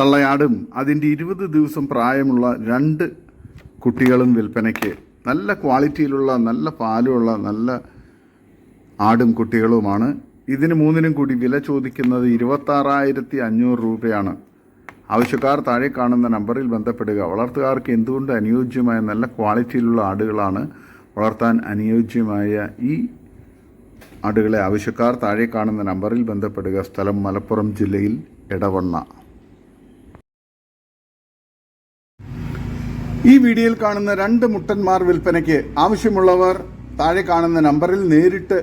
തള്ളയാടും. അതിന്റെ ഇരുപത് ദിവസം പ്രായമുള്ള രണ്ട് കുട്ടികളും വിൽപ്പനയ്ക്ക് നല്ല ക്വാളിറ്റിയിലുള്ള നല്ല പാലുമുള്ള നല്ല ആടും കുട്ടികളുമാണ്. ഇതിന് മൂന്നിനും കൂടി വില ചോദിക്കുന്നത് ഇരുപത്താറായിരത്തി അഞ്ഞൂറ് രൂപയാണ്. ആവശ്യക്കാർ താഴെ കാണുന്ന നമ്പറിൽ ബന്ധപ്പെടുക. വളർത്തുകാർക്ക് എന്തുകൊണ്ട് അനുയോജ്യമായ നല്ല ക്വാളിറ്റിയിലുള്ള ആടുകളാണ് വളർത്താൻ അനുയോജ്യമായ ഈ ആടുകളെ? ആവശ്യക്കാർ താഴെ കാണുന്ന നമ്പറിൽ ബന്ധപ്പെടുക. സ്ഥലം മലപ്പുറം ജില്ലയിൽ എടവണ്ണ. ഈ വീഡിയോയിൽ കാണുന്ന രണ്ട് മുട്ടന്മാർ വിൽപ്പനയ്ക്ക് ആവശ്യമുള്ളവർ താഴെ കാണുന്ന നമ്പറിൽ നേരിട്ട്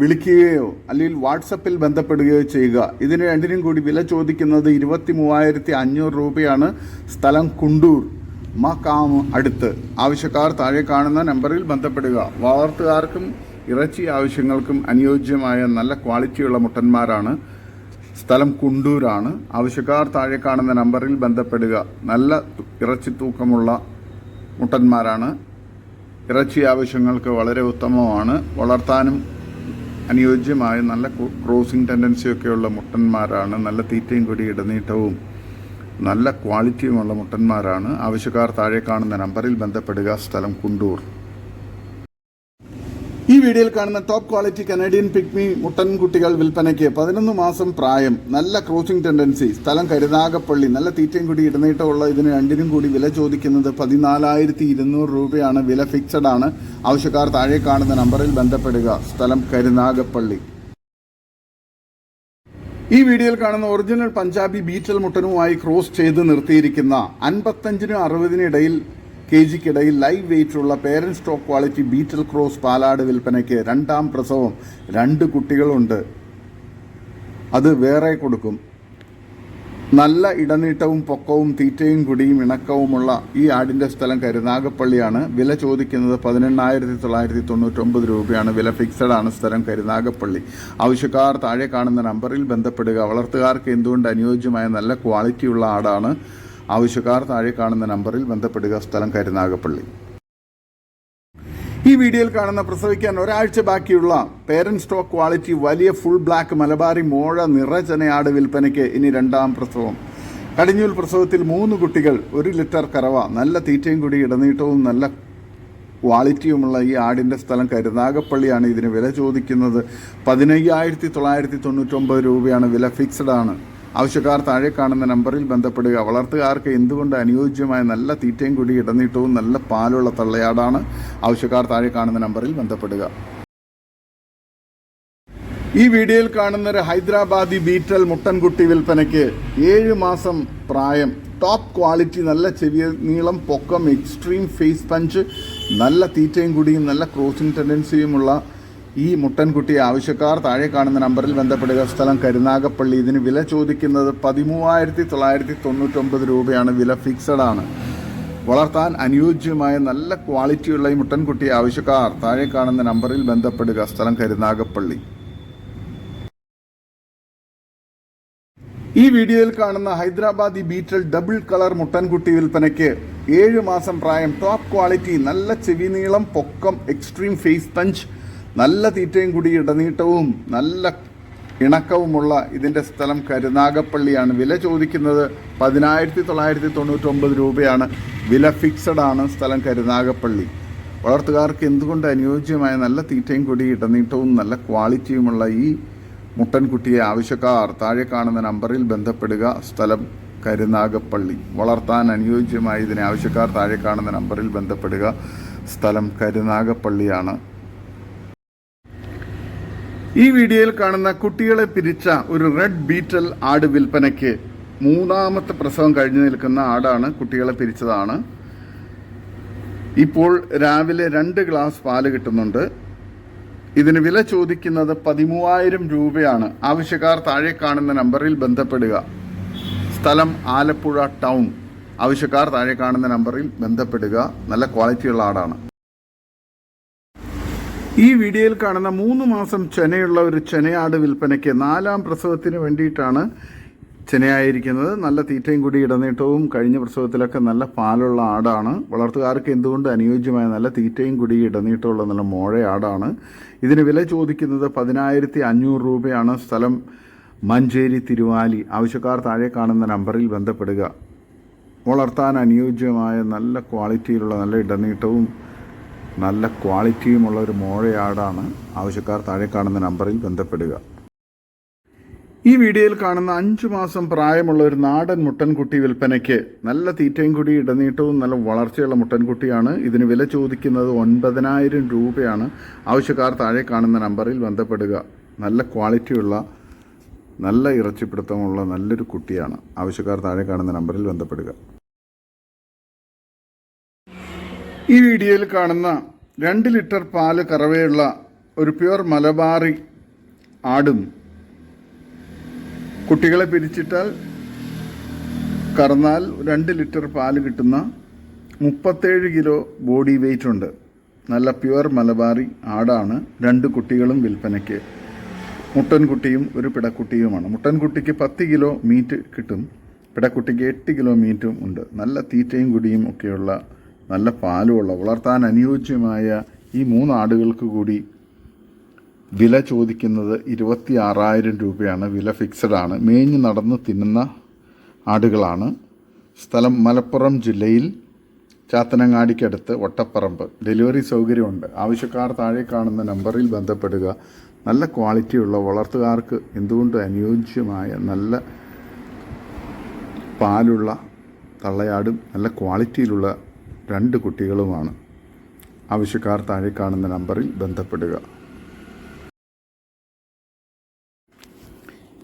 വിളിക്കുകയോ അല്ലെങ്കിൽ വാട്സപ്പിൽ ബന്ധപ്പെടുകയോ ചെയ്യുക. ഇതിന് രണ്ടിനും കൂടി വില ചോദിക്കുന്നത് ഇരുപത്തി മൂവായിരത്തി അഞ്ഞൂറ് രൂപയാണ്. സ്ഥലം കുണ്ടൂർ. മക്കാം അടുത്ത്. ആവശ്യക്കാർ താഴെ കാണുന്ന നമ്പറിൽ ബന്ധപ്പെടുക. വളർത്തുകാർക്കും ഇറച്ചി ആവശ്യങ്ങൾക്കും അനുയോജ്യമായ നല്ല ക്വാളിറ്റിയുള്ള മുട്ടന്മാരാണ് സ്ഥലം കുണ്ടൂരാണ്. ആവശ്യക്കാർ താഴെ കാണുന്ന നമ്പറിൽ ബന്ധപ്പെടുക. നല്ല ഇറച്ചി തൂക്കമുള്ള മുട്ടന്മാരാണ്. ഇറച്ചി ആവശ്യങ്ങൾക്ക് വളരെ ഉത്തമമാണ്. വളർത്താനും അനുയോജ്യമായ നല്ല ക്രോ- ക്രോസിംഗ് ടെൻഡൻസിയൊക്കെയുള്ള മുട്ടന്മാരാണ്. നല്ല തീറ്റയും കൂടി ഇടനീട്ടവും നല്ല ക്വാളിറ്റിയുമുള്ള മുട്ടന്മാരാണ്. ആവശ്യക്കാർ താഴെ കാണുന്ന നമ്പറിൽ ബന്ധപ്പെടുക. സ്ഥലം കുണ്ടൂർ. ഈ വീഡിയോയിൽ കാണുന്ന ടോപ്പ് ക്വാളിറ്റി കനേഡിയൻ പിക്മി മുട്ടൻ കുട്ടികൾ വിൽപ്പനയ്ക്ക് പതിനൊന്ന് മാസം പ്രായം നല്ല ക്രോസിംഗ് ടെൻഡൻസി സ്ഥലം കരുനാഗപ്പള്ളി നല്ല തീറ്റയും കൂടി ഇടനീട്ടമുള്ള ഇതിന് രണ്ടിനും കൂടി വില ചോദിക്കുന്നത് പതിനാലായിരത്തി ഇരുന്നൂറ് രൂപയാണ്. വില ഫിക്സഡ് ആണ്. ആവശ്യക്കാർ താഴെ കാണുന്ന നമ്പറിൽ ബന്ധപ്പെടുക. സ്ഥലം കരുനാഗപ്പള്ളി. ഈ വീഡിയോയിൽ കാണുന്ന ഒറിജിനൽ പഞ്ചാബി ബീറ്റൽ മുട്ടനുമായി ക്രോസ് ചെയ്ത് നിർത്തിയിരിക്കുന്ന അൻപത്തഞ്ചിനും അറുപതിനും ഇടയിൽ കെ ജിക്കിടയിൽ live വെയിറ്റുള്ള parent stock quality Beetal cross പാലാട് വിൽപ്പനയ്ക്ക് രണ്ടാം പ്രസവം രണ്ട് കുട്ടികളുണ്ട്. അത് വേറെ കൊടുക്കും. നല്ല ഇടനീട്ടവും പൊക്കവും തീറ്റയും കുടിയും ഇണക്കവുമുള്ള ഈ ആടിന്റെ സ്ഥലം കരുനാഗപ്പള്ളിയാണ് വില ചോദിക്കുന്നത് പതിനെണ്ണായിരത്തി തൊള്ളായിരത്തി തൊണ്ണൂറ്റൊമ്പത് രൂപയാണ്. വില ഫിക്സഡ് ആണ് സ്ഥലം കരുനാഗപ്പള്ളി ആവശ്യക്കാർ താഴെ കാണുന്ന നമ്പറിൽ ബന്ധപ്പെടുക. വളർത്തുകാർക്ക് എന്തുകൊണ്ട് അനുയോജ്യമായ നല്ല ക്വാളിറ്റിയുള്ള ആടാണ്? ആവശ്യക്കാർ താഴെ കാണുന്ന നമ്പറിൽ ബന്ധപ്പെടുക സ്ഥലം കരുനാഗപ്പള്ളി. ഈ വീഡിയോയിൽ കാണുന്ന പ്രസവിക്കാൻ ഒരാഴ്ച ബാക്കിയുള്ള പേരന്റ് സ്റ്റോക്ക് ക്വാളിറ്റി വലിയ ഫുൾ ബ്ലാക്ക് മലബാറി മോഴ നിറചനയാട് വിൽപ്പനയ്ക്ക് ഇനി രണ്ടാം പ്രസവം. കടിഞ്ഞൂൽ പ്രസവത്തിൽ മൂന്ന് കുട്ടികൾ ഒരു ലിറ്റർ കറവ നല്ല തീറ്റയും കൂടി ഇടനീട്ടവും നല്ല ക്വാളിറ്റിയുമുള്ള ഈ ആടിന്റെ സ്ഥലം കരുനാഗപ്പള്ളിയാണ് ഇതിന് വില ചോദിക്കുന്നത്. പതിനയ്യായിരത്തി തൊള്ളായിരത്തി തൊണ്ണൂറ്റൊമ്പത് രൂപയാണ് വില ഫിക്സഡ് ആണ്. ആവശ്യക്കാർ താഴെ കാണുന്ന നമ്പറിൽ ബന്ധപ്പെടുക. വളർത്തുകാർക്ക് എന്തുകൊണ്ട് അനുയോജ്യമായ നല്ല തീറ്റയും കൂടി ഇടനീട്ടവും നല്ല പാലുള്ള തള്ളയാടാണ്? ആവശ്യക്കാർ താഴെ കാണുന്ന നമ്പറിൽ ബന്ധപ്പെടുക. ഈ വീഡിയോയിൽ കാണുന്ന ഒരു ഹൈദരാബാദി ബീറ്റൽ മുട്ടൻകുട്ടി വിൽപ്പനയ്ക്ക് ഏഴ് മാസം പ്രായം. ടോപ്പ് ക്വാളിറ്റി നല്ല ചെവിയ നീളം പൊക്കം എക്സ്ട്രീം ഫേസ് പഞ്ച് നല്ല തീറ്റയും കൂടിയും നല്ല ക്രോസിംഗ് ടെൻഡൻസിയുമുള്ള ഈ മുട്ടൻകുട്ടി ആവശ്യക്കാർ താഴെ കാണുന്ന നമ്പറിൽ ബന്ധപ്പെടുക. സ്ഥലം കരുനാഗപ്പള്ളി. ഇതിന് വില ചോദിക്കുന്നത് പതിമൂവായിരത്തി തൊള്ളായിരത്തി തൊണ്ണൂറ്റൊമ്പത് രൂപയാണ്. വില ഫിക്സഡ് ആണ്. വളർത്താൻ അനുയോജ്യമായ നല്ല ക്വാളിറ്റിയുള്ള ഈ മുട്ടൻകുട്ടി ആവശ്യക്കാർ താഴെ കാണുന്ന നമ്പറിൽ ബന്ധപ്പെടുക. സ്ഥലം കരുനാഗപ്പള്ളി. ഈ വീഡിയോയിൽ കാണുന്ന ഹൈദരാബാദി ബീറ്റൽ ഡബിൾ കളർ മുട്ടൻകുട്ടി വിൽപ്പനയ്ക്ക് ഏഴ് മാസം പ്രായം ടോപ്പ് ക്വാളിറ്റി നല്ല ചെവി നീളം പൊക്കം എക്സ്ട്രീം ഫേസ് പഞ്ച് നല്ല തീറ്റയും കൂടി ഇടനീട്ടവും നല്ല ഇണക്കവുമുള്ള ഇതിന്റെ സ്ഥലം കരുനാഗപ്പള്ളിയാണ് വില ചോദിക്കുന്നത് പതിനായിരത്തി തൊള്ളായിരത്തി തൊണ്ണൂറ്റൊമ്പത് രൂപയാണ്. വില ഫിക്സഡ് ആണ് സ്ഥലം കരുനാഗപ്പള്ളി വളർത്തുകാർക്ക് എന്തുകൊണ്ട് അനുയോജ്യമായ നല്ല തീറ്റയും കൂടി ഇടനീട്ടവും നല്ല ക്വാളിറ്റിയുമുള്ള ഈ മുട്ടൻകുട്ടിയെ ആവശ്യക്കാർ താഴെ കാണുന്ന നമ്പറിൽ ബന്ധപ്പെടുക. സ്ഥലം കരുനാഗപ്പള്ളി വളർത്താൻ അനുയോജ്യമായ ഇതിനെ ആവശ്യക്കാർ താഴെ കാണുന്ന നമ്പറിൽ ബന്ധപ്പെടുക. സ്ഥലം കരുനാഗപ്പള്ളിയാണ് ഈ വീഡിയോയിൽ കാണുന്ന കുട്ടികളെ പിരിച്ച ഒരു റെഡ് ബീറ്റൽ ആട് വിൽപ്പനയ്ക്ക് മൂന്നാമത്തെ പ്രസവം കഴിഞ്ഞു നിൽക്കുന്ന ആടാണ് കുട്ടികളെ പിരിച്ചതാണ്. ഇപ്പോൾ രാവിലെ രണ്ട് ഗ്ലാസ് പാൽ കിട്ടുന്നുണ്ട്. ഇതിന് വില ചോദിക്കുന്നത് പതിമൂവായിരം രൂപയാണ്. ആവശ്യക്കാർ താഴെ കാണുന്ന നമ്പറിൽ ബന്ധപ്പെടുക. സ്ഥലം ആലപ്പുഴ ടൗൺ. ആവശ്യക്കാർ താഴെ കാണുന്ന നമ്പറിൽ ബന്ധപ്പെടുക. നല്ല ക്വാളിറ്റിയുള്ള ആടാണ്. ഈ വീഡിയോയിൽ കാണുന്ന മൂന്ന് മാസം ചെനയുള്ള ഒരു ചെനയാട് വിൽപ്പനയ്ക്ക് നാലാം പ്രസവത്തിന് വേണ്ടിയിട്ടാണ് ചെനയായിരിക്കുന്നത്. നല്ല തീറ്റയും കൂടി ഇടനീട്ടവും കഴിഞ്ഞ പ്രസവത്തിലൊക്കെ നല്ല പാലുള്ള ആടാണ്. വളർത്തുകാർക്ക് എന്തുകൊണ്ട് അനുയോജ്യമായ നല്ല തീറ്റയും കൂടി ഇടനീട്ടമുള്ള നല്ല മോഴ ആടാണ്? ഇതിന് വില ചോദിക്കുന്നത് പതിനായിരത്തി അഞ്ഞൂറ് രൂപയാണ്. സ്ഥലം മഞ്ചേരി തിരുവാലി. ആവശ്യക്കാർ താഴെ കാണുന്ന നമ്പറിൽ ബന്ധപ്പെടുക. വളർത്താൻ അനുയോജ്യമായ നല്ല ക്വാളിറ്റിയിലുള്ള നല്ല ഇടനീട്ടവും നല്ല ക്വാളിറ്റിയുമുള്ള ഒരു മോഴയാടാണ് ആവശ്യക്കാർ താഴെ കാണുന്ന നമ്പറിൽ ബന്ധപ്പെടുക. ഈ വീഡിയോയിൽ കാണുന്ന അഞ്ചു മാസം പ്രായമുള്ള ഒരു നാടൻ മുട്ടൻകുട്ടി വിൽപ്പനയ്ക്ക് നല്ല തീറ്റയും കൂടി ഇടനീട്ടവും നല്ല വളർച്ചയുള്ള മുട്ടൻകുട്ടിയാണ്. ഇതിന് വില ചോദിക്കുന്നത് ഒൻപതിനായിരം രൂപയാണ്. ആവശ്യക്കാർ താഴെ കാണുന്ന നമ്പറിൽ ബന്ധപ്പെടുക. നല്ല ക്വാളിറ്റിയുള്ള നല്ല ഇറച്ചിപ്പിടുത്തമുള്ള നല്ലൊരു കുട്ടിയാണ്. ആവശ്യക്കാർ താഴെ കാണുന്ന നമ്പറിൽ ബന്ധപ്പെടുക. ഈ വീഡിയോയിൽ കാണുന്ന രണ്ട് ലിറ്റർ പാൽ കറവയുള്ള ഒരു പ്യുവർ മലബാറി ആടും കുട്ടികളെ പിരിച്ചിട്ടാൽ കറന്നാൽ രണ്ട് ലിറ്റർ പാൽ കിട്ടുന്ന മുപ്പത്തേഴ് കിലോ ബോഡി വെയിറ്റ് ഉണ്ട്. നല്ല പ്യുവർ മലബാറി ആടാണ്. രണ്ട് കുട്ടികളും വിൽപ്പനയ്ക്ക്. മുട്ടൻകുട്ടിയും ഒരു പിടക്കുട്ടിയുമാണ്. മുട്ടൻകുട്ടിക്ക് പത്ത് കിലോ മീറ്റ് കിട്ടും. പിടക്കുട്ടിക്ക് എട്ട് കിലോ മീറ്റും ഉണ്ട്. നല്ല തീറ്റയും കുടിയും ഒക്കെയുള്ള നല്ല പാലുമുള്ള വളർത്താൻ അനുയോജ്യമായ ഈ മൂന്ന് ആടുകൾക്ക് കൂടി വില ചോദിക്കുന്നത് ഇരുപത്തി ആറായിരം രൂപയാണ്. വില ഫിക്സഡ് ആണ്. മേഞ്ഞ് നടന്ന് തിന്നുന്ന ആടുകളാണ്. സ്ഥലം മലപ്പുറം ജില്ലയിൽ ചാത്തനങ്ങാടിക്കടുത്ത് വട്ടപ്പറമ്പ്. ഡെലിവറി സൗകര്യമുണ്ട്. ആവശ്യക്കാർ താഴെ കാണുന്ന നമ്പറിൽ ബന്ധപ്പെടുക. നല്ല ക്വാളിറ്റിയുള്ള വളർത്തുകാർക്ക് എന്തുകൊണ്ട് അനുയോജ്യമായ നല്ല പാലുള്ള തള്ളയാടും നല്ല ക്വാളിറ്റിയിലുള്ള രണ്ട് കുട്ടികളുമാണ്. ആവശ്യക്കാർ താഴെ കാണുന്ന നമ്പറിൽ ബന്ധപ്പെടുക.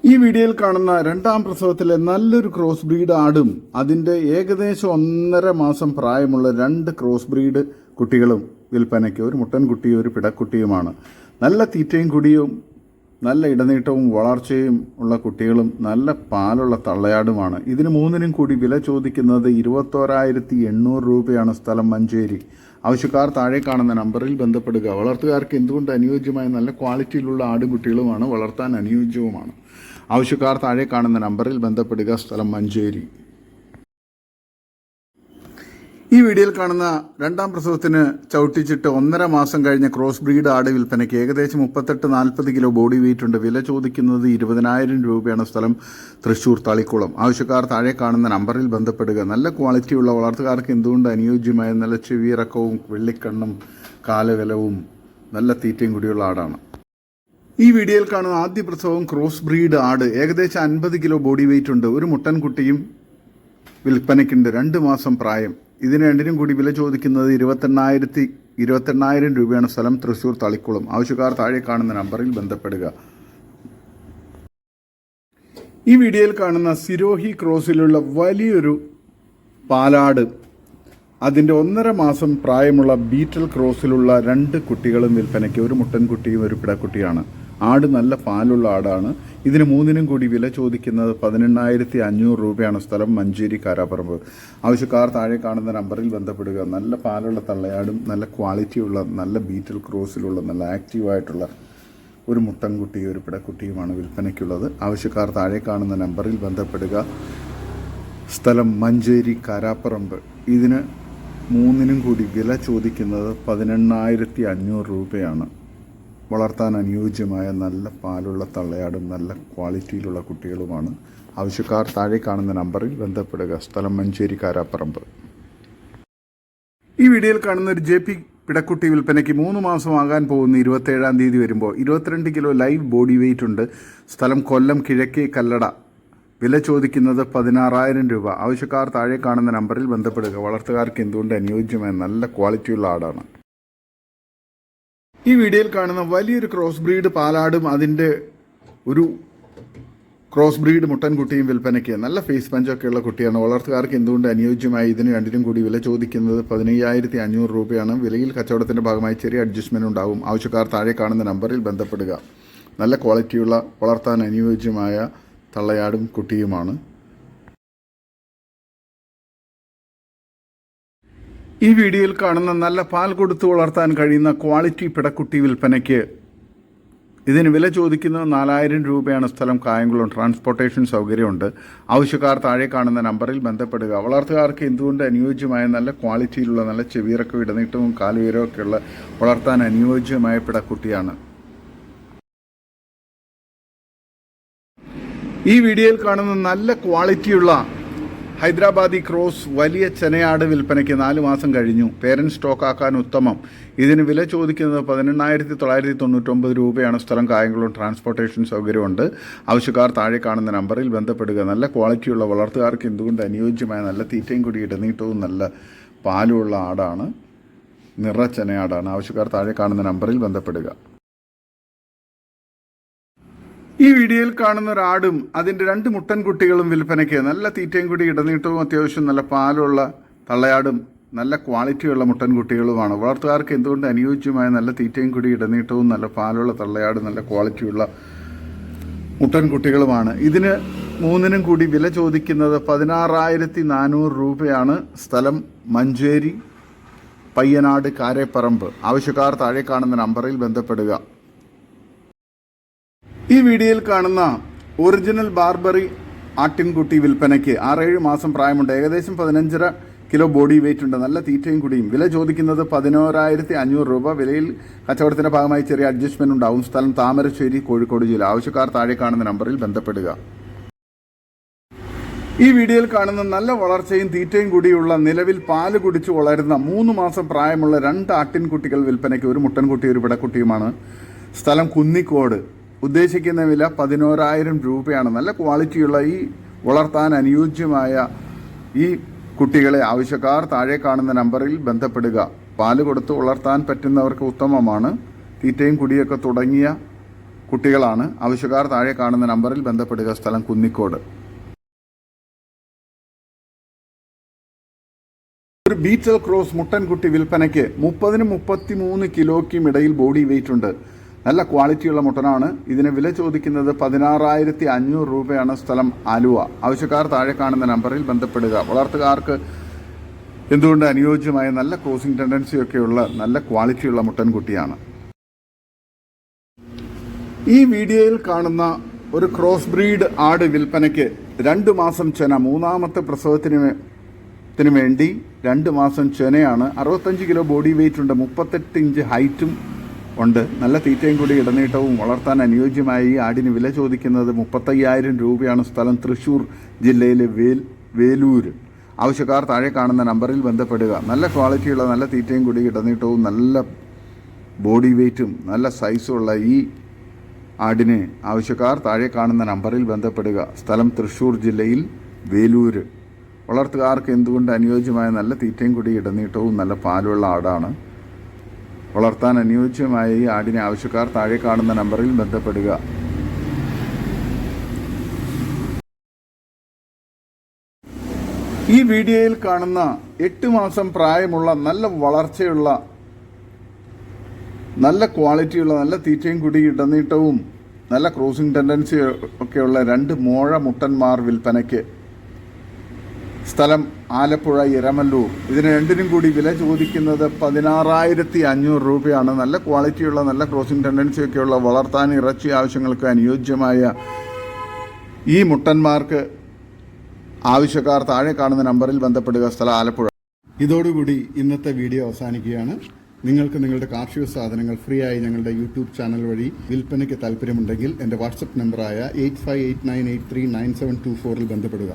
ഈ വീഡിയോയിൽ കാണുന്ന രണ്ടാം പ്രസവത്തിലെ നല്ലൊരു ക്രോസ് ബ്രീഡ് ആടും അതിന്റെ ഏകദേശം ഒന്നര മാസം പ്രായമുള്ള രണ്ട് ക്രോസ് ബ്രീഡ് കുട്ടികളും വിൽപ്പനയ്ക്ക് ഒരു മുട്ടൻകുട്ടിയും ഒരു പിടക്കുട്ടിയുമാണ്. നല്ല തീറ്റയും കുടിയും നല്ല ഇടനീട്ടവും വളർച്ചയും ഉള്ള കുട്ടികളും നല്ല പാലുള്ള തള്ളയാടുമാണ്. ഇതിന് മൂന്നിനും കൂടി വില ചോദിക്കുന്നത് ഇരുപത്തോരായിരത്തി എണ്ണൂറ് രൂപയാണ് സ്ഥലം മഞ്ചേരി. ആവശ്യക്കാർ താഴെ കാണുന്ന നമ്പറിൽ ബന്ധപ്പെടുക. വളർത്തുകാർക്ക് എന്തുകൊണ്ട് അനുയോജ്യമായ നല്ല ക്വാളിറ്റിയിലുള്ള ആടും കുട്ടികളുമാണ് വളർത്താൻ അനുയോജ്യവുമാണ്? ആവശ്യക്കാർ താഴെ കാണുന്ന നമ്പറിൽ ബന്ധപ്പെടുക. സ്ഥലം മഞ്ചേരി. ഈ വീഡിയോയിൽ കാണുന്ന രണ്ടാം പ്രസവത്തിന് ചവിട്ടിച്ചിട്ട് ഒന്നര മാസം കഴിഞ്ഞ ക്രോസ് ബ്രീഡ് ആട് വിൽപ്പനയ്ക്ക് ഏകദേശം മുപ്പത്തെട്ട് നാൽപ്പത് കിലോ ബോഡി വെയിറ്റ് ഉണ്ട്. വില ചോദിക്കുന്നത് ഇരുപതിനായിരം രൂപയാണ് സ്ഥലം. തൃശ്ശൂർ തളിക്കുളം. ആവശ്യക്കാർ താഴെ കാണുന്ന നമ്പറിൽ ബന്ധപ്പെടുക. നല്ല ക്വാളിറ്റിയുള്ള വളർത്തുകാർക്ക് എന്തുകൊണ്ട് അനുയോജ്യമായ നല്ല ചെവിയിറക്കവും വെള്ളിക്കണ്ണും കാലകലവും നല്ല തീറ്റയും കൂടിയുള്ള ആടാണ്. ഈ വീഡിയോയിൽ കാണുന്ന ആദ്യ പ്രസവം ക്രോസ് ബ്രീഡ് ആട്. ഏകദേശം അൻപത് കിലോ ബോഡി വെയിറ്റ് ഉണ്ട്. ഒരു മുട്ടൻകുട്ടിയും വിൽപ്പനയ്ക്കുണ്ട്. രണ്ട് മാസം പ്രായം. ഇതിന് രണ്ടിനും കൂടി വില ചോദിക്കുന്നത് ഇരുപത്തെണ്ണായിരത്തി ഇരുപത്തെണ്ണായിരം രൂപയാണ് സ്ഥലം. തൃശ്ശൂർ തളിക്കുളം. ആവശ്യക്കാർ താഴെ കാണുന്ന നമ്പറിൽ ബന്ധപ്പെടുക. ഈ വീഡിയോയിൽ കാണുന്ന സിരോഹി ക്രോസിലുള്ള വലിയൊരു പാലാട്. അതിന്റെ ഒന്നര മാസം പ്രായമുള്ള ബീറ്റൽ ക്രോസിലുള്ള രണ്ട് കുട്ടികളും വിൽപ്പനയ്ക്ക് ഒരു മുട്ടൻകുട്ടിയും ഒരു പിടക്കുട്ടിയാണ്. ആട് നല്ല പാലുള്ള ആടാണ്. ഇതിന് മൂന്നിനും കൂടി വില ചോദിക്കുന്നത് പതിനെണ്ണായിരത്തി അഞ്ഞൂറ് രൂപയാണ് സ്ഥലം മഞ്ചേരി കാരാപ്പറമ്പ് ആവശ്യക്കാർ താഴെ കാണുന്ന നമ്പറിൽ ബന്ധപ്പെടുക. നല്ല പാലുള്ള തള്ളയാടും നല്ല ക്വാളിറ്റിയുള്ള നല്ല ബീറ്റൽ ക്രോസിലുള്ള നല്ല ആക്റ്റീവായിട്ടുള്ള ഒരു മുട്ടൻകുട്ടി ഒരു പിടക്കുട്ടിയുമാണ് വിൽപ്പനയ്ക്കുള്ളത്. ആവശ്യക്കാർ താഴെ കാണുന്ന നമ്പറിൽ ബന്ധപ്പെടുക. സ്ഥലം മഞ്ചേരി കാരാപ്പറമ്പ് ഇതിന് മൂന്നിനും കൂടി വില ചോദിക്കുന്നത് പതിനെണ്ണായിരത്തി അഞ്ഞൂറ് രൂപയാണ്. വളർത്താൻ അനുയോജ്യമായ നല്ല പാലുള്ള തള്ളയാടും നല്ല ക്വാളിറ്റിയിലുള്ള കുട്ടികളുമാണ്. ആവശ്യക്കാർ താഴെ കാണുന്ന നമ്പറിൽ ബന്ധപ്പെടുക. സ്ഥലം മഞ്ചേരി കാരാപ്പറമ്പ് ഈ വീഡിയോയിൽ കാണുന്ന ഒരു ജെ പി പിടക്കുട്ടി വിൽപ്പനയ്ക്ക് മൂന്ന് മാസമാകാൻ പോകുന്ന ഇരുപത്തേഴാം തീയതി വരുമ്പോൾ ഇരുപത്തിരണ്ട് കിലോ ലൈവ് ബോഡി വെയിറ്റ് ഉണ്ട്. സ്ഥലം കൊല്ലം കിഴക്കേ കല്ലട. വില ചോദിക്കുന്നത് പതിനാറായിരം രൂപ. ആവശ്യക്കാർ താഴെ കാണുന്ന നമ്പറിൽ ബന്ധപ്പെടുക. വളർത്തുകാർക്ക് എന്തുകൊണ്ട് അനുയോജ്യമായ നല്ല ക്വാളിറ്റിയുള്ള ആടാണ്. ഈ വീഡിയോയിൽ കാണുന്ന വലിയൊരു ക്രോസ് ബ്രീഡ് പാലാടും അതിന്റെ ഒരു ക്രോസ് ബ്രീഡ് മുട്ടൻ കുട്ടിയും വിൽപ്പനയ്ക്ക് നല്ല ഫേസ് പഞ്ചൊക്കെയുള്ള കുട്ടിയാണ്. വളർത്തുകാർക്ക് എന്തുകൊണ്ട് അനുയോജ്യമായി ഇതിന് രണ്ടിനും കൂടി വില ചോദിക്കുന്നത്? പതിനയ്യായിരത്തി അഞ്ഞൂറ് രൂപയാണ്. വിലയിൽ കച്ചവടത്തിന്റെ ഭാഗമായി ചെറിയ അഡ്ജസ്റ്റ്മെന്റ് ഉണ്ടാവും. ആവശ്യക്കാർ താഴെ കാണുന്ന നമ്പറിൽ ബന്ധപ്പെടുക. നല്ല ക്വാളിറ്റിയുള്ള വളർത്താൻ അനുയോജ്യമായ തള്ളയാടും കുട്ടിയുമാണ്. ഈ വീഡിയോയിൽ കാണുന്ന നല്ല പാൽ കൊടുത്തു വളർത്താൻ കഴിയുന്ന ക്വാളിറ്റി പിടക്കുട്ടി വിൽപ്പനയ്ക്ക് ഇതിന് വില ചോദിക്കുന്നത് നാലായിരം രൂപയാണ് സ്ഥലം കായംകുളം ട്രാൻസ്പോർട്ടേഷൻ സൗകര്യമുണ്ട്. ആവശ്യക്കാർ താഴെ കാണുന്ന നമ്പറിൽ ബന്ധപ്പെടുക. വളർത്തുകാർക്ക് എന്തുകൊണ്ട് അനുയോജ്യമായ നല്ല ക്വാളിറ്റിയിലുള്ള നല്ല ചെവിയറൊക്കെ ഇടനീട്ടവും കാലുയരവും ഒക്കെയുള്ള വളർത്താൻ അനുയോജ്യമായ പിടക്കുട്ടിയാണ്? ഈ വീഡിയോയിൽ കാണുന്ന നല്ല ക്വാളിറ്റിയുള്ള ഹൈദരാബാദി ക്രോസ് വലിയ ചെനയാട് വിൽപ്പനയ്ക്ക് നാല് മാസം കഴിഞ്ഞു. പേരന്റ് സ്റ്റോക്കാക്കാൻ ഉത്തമം. ഇതിന് വില ചോദിക്കുന്നത് പതിനെണ്ണായിരത്തി തൊള്ളായിരത്തി തൊണ്ണൂറ്റൊമ്പത് രൂപയാണ്. സ്ഥലം കായംകുളം ട്രാൻസ്പോർട്ടേഷൻ സൗകര്യമുണ്ട്. ആവശ്യക്കാർ താഴെ കാണുന്ന നമ്പറിൽ ബന്ധപ്പെടുക. നല്ല ക്വാളിറ്റിയുള്ള വളർത്തുകാർക്ക് എന്തുകൊണ്ട് അനുയോജ്യമായ നല്ല തീറ്റയും കൂടി ഇടനീട്ടവും നല്ല പാലുമുള്ള ആടാണ്? നിറ ചെനയാടാണ്. ആവശ്യക്കാർ താഴെ കാണുന്ന നമ്പറിൽ ബന്ധപ്പെടുക. ഈ വീഡിയോയിൽ കാണുന്ന ഒരാടും അതിന്റെ രണ്ട് മുട്ടൻകുട്ടികളും വിൽപ്പനയ്ക്ക് നല്ല തീറ്റയും കൂടി ഇടനീട്ടവും അത്യാവശ്യം നല്ല പാലുള്ള തള്ളയാടും നല്ല ക്വാളിറ്റിയുള്ള മുട്ടൻകുട്ടികളുമാണ് വളർത്തുകാർക്ക് എന്തുകൊണ്ട് അനുയോജ്യമായ നല്ല തീറ്റയും കൂടി ഇടനീട്ടവും നല്ല പാലുള്ള തള്ളയാടും നല്ല ക്വാളിറ്റിയുള്ള മുട്ടൻകുട്ടികളുമാണ് ഇതിന് മൂന്നിനും കൂടി വില ചോദിക്കുന്നത് പതിനാറായിരത്തി നാനൂറ് രൂപയാണ്. സ്ഥലം മഞ്ചേരി പയ്യനാട് കാരേപ്പറമ്പ്. ആവശ്യക്കാർ താഴെ കാണുന്ന നമ്പറിൽ ബന്ധപ്പെടുക. ഈ വീഡിയോയിൽ കാണുന്ന ഒറിജിനൽ ബാർബറി ആട്ടിൻകുട്ടി വിൽപ്പനയ്ക്ക് ആറേഴ് മാസം പ്രായമുണ്ട്. ഏകദേശം പതിനഞ്ചര കിലോ ബോഡി വെയിറ്റ് ഉണ്ട്. നല്ല തീറ്റയും കൂടിയും. വില ചോദിക്കുന്നത് പതിനോരായിരത്തി അഞ്ഞൂറ് രൂപ. വിലയിൽ കച്ചവടത്തിന്റെ ഭാഗമായി ചെറിയ അഡ്ജസ്റ്റ്മെന്റ് ഉണ്ടാവും. സ്ഥലം താമരശ്ശേരി കോഴിക്കോട് ജില്ല. ആവശ്യക്കാർ താഴെ കാണുന്ന നമ്പറിൽ ബന്ധപ്പെടുക. ഈ വീഡിയോയിൽ കാണുന്ന നല്ല വളർച്ചയും തീറ്റയും കൂടിയുള്ള നിലവിൽ പാൽ കുടിച്ചു വളരുന്ന മൂന്ന് മാസം പ്രായമുള്ള രണ്ട് ആട്ടിൻകുട്ടികൾ വിൽപ്പനയ്ക്ക് ഒരു മുട്ടൻകുട്ടി ഒരു പിടക്കുട്ടിയുമാണ്. സ്ഥലം കുന്നിക്കോട്. ഉദ്ദേശിക്കുന്ന വില പതിനോരായിരം രൂപയാണ്. നല്ല ക്വാളിറ്റിയുള്ള ഈ വളർത്താൻ അനുയോജ്യമായ ഈ കുട്ടികളെ ആവശ്യക്കാർ താഴെ കാണുന്ന നമ്പറിൽ ബന്ധപ്പെടുക. പാൽ കൊടുത്ത് വളർത്താൻ പറ്റുന്നവർക്ക് ഉത്തമമാണ്. തീറ്റയും കുടിയൊക്കെ തുടങ്ങിയ കുട്ടികളാണ്. ആവശ്യക്കാർ താഴെ കാണുന്ന നമ്പറിൽ ബന്ധപ്പെടുക. സ്ഥലം കുന്നിക്കോട്. ഒരു ബീറ്റൽ ക്രോസ് മുട്ടൻകുട്ടി വിൽപ്പനയ്ക്ക് മുപ്പതിനും മുപ്പത്തിമൂന്ന് കിലോയ്ക്കും ഇടയിൽ ബോഡി വെയിറ്റ് ഉണ്ട്. നല്ല ക്വാളിറ്റിയുള്ള മുട്ടനാണ്. ഇതിന് വില ചോദിക്കുന്നത് പതിനാറായിരത്തി അഞ്ഞൂറ് രൂപയാണ് സ്ഥലം ആലുവ. ആവശ്യക്കാർ താഴെ കാണുന്ന നമ്പറിൽ ബന്ധപ്പെടുക. വളർത്തുകാർക്ക് എന്തുകൊണ്ട് അനുയോജ്യമായ നല്ല ക്രോസിംഗ് ടെൻഡൻസിയൊക്കെയുള്ള നല്ല ക്വാളിറ്റിയുള്ള മുട്ടൻകുട്ടിയാണ്. ഈ വീഡിയോയിൽ കാണുന്ന ഒരു ക്രോസ് ബ്രീഡ് ആട് വിൽപ്പനയ്ക്ക് രണ്ട് മാസം ചെന മൂന്നാമത്തെ പ്രസവത്തിന് ത്തിനു ത്തിന് വേണ്ടി രണ്ട് മാസം ചെനയാണ് അറുപത്തഞ്ച് കിലോ ബോഡി വെയിറ്റ് ഉണ്ട്. മുപ്പത്തെട്ട് ഇഞ്ച് ഹൈറ്റും ഉണ്ട്. നല്ല തീറ്റയും കൂടി ഇടനീട്ടവും വളർത്താൻ അനുയോജ്യമായി ആടിന് വില ചോദിക്കുന്നത് മുപ്പത്തയ്യായിരം രൂപയാണ് സ്ഥലം തൃശ്ശൂർ ജില്ലയിലെ വേൽ വേലൂർ ആവശ്യക്കാർ താഴെ കാണുന്ന നമ്പറിൽ ബന്ധപ്പെടുക. നല്ല ക്വാളിറ്റിയുള്ള നല്ല തീറ്റയും കൂടി ഇടനീട്ടവും നല്ല ബോഡി വെയ്റ്റും നല്ല സൈസുമുള്ള ഈ ആടിനെ ആവശ്യക്കാർ താഴെ കാണുന്ന നമ്പറിൽ ബന്ധപ്പെടുക. സ്ഥലം തൃശ്ശൂർ ജില്ലയിൽ വേലൂർ വളർത്തുകാർക്ക് എന്തുകൊണ്ട് അനുയോജ്യമായ നല്ല തീറ്റയും കൂടി ഇടനീട്ടവും നല്ല പാലുള്ള ആടാണ്? വളർത്താൻ അനുയോജ്യമായ ഈ ആടിനെ ആവശ്യക്കാർ താഴെ കാണുന്ന നമ്പറിൽ ബന്ധപ്പെടുക. ഈ വീഡിയോയിൽ കാണുന്ന എട്ട് മാസം പ്രായമുള്ള നല്ല വളർച്ചയുള്ള നല്ല ക്വാളിറ്റിയുള്ള നല്ല തീറ്റയും കുടി ഇടനീട്ടവും നല്ല ക്രോസിംഗ് ടെൻഡൻസി ഒക്കെയുള്ള രണ്ട് മോഴ മുട്ടന്മാർ വിൽപ്പനയ്ക്ക് സ്ഥലം ആലപ്പുഴ ഇരമല്ലൂർ. ഇതിന് രണ്ടിനും കൂടി വില ചോദിക്കുന്നത് പതിനാറായിരത്തി അഞ്ഞൂറ് രൂപയാണ്. നല്ല ക്വാളിറ്റിയുള്ള നല്ല ക്രോസിംഗ് ടെൻഡൻസി ഒക്കെയുള്ള വളർത്താൻ ഇറച്ചി ആവശ്യങ്ങൾക്ക് അനുയോജ്യമായ ഈ മുട്ടന്മാർക്ക് ആവശ്യക്കാർ താഴെ കാണുന്ന നമ്പറിൽ ബന്ധപ്പെടുക സ്ഥലം ആലപ്പുഴ. ഇതോടുകൂടി ഇന്നത്തെ വീഡിയോ അവസാനിക്കുകയാണ്. നിങ്ങൾക്ക് നിങ്ങളുടെ കാർഷിക സാധനങ്ങൾ ഫ്രീ ആയി ഞങ്ങളുടെ യൂട്യൂബ് ചാനൽ വഴി വിൽപ്പനയ്ക്ക് താല്പര്യമുണ്ടെങ്കിൽ എന്റെ വാട്സപ്പ് നമ്പറായ eight five eight nine eight three nine seven two ഫോറിൽ ബന്ധപ്പെടുക.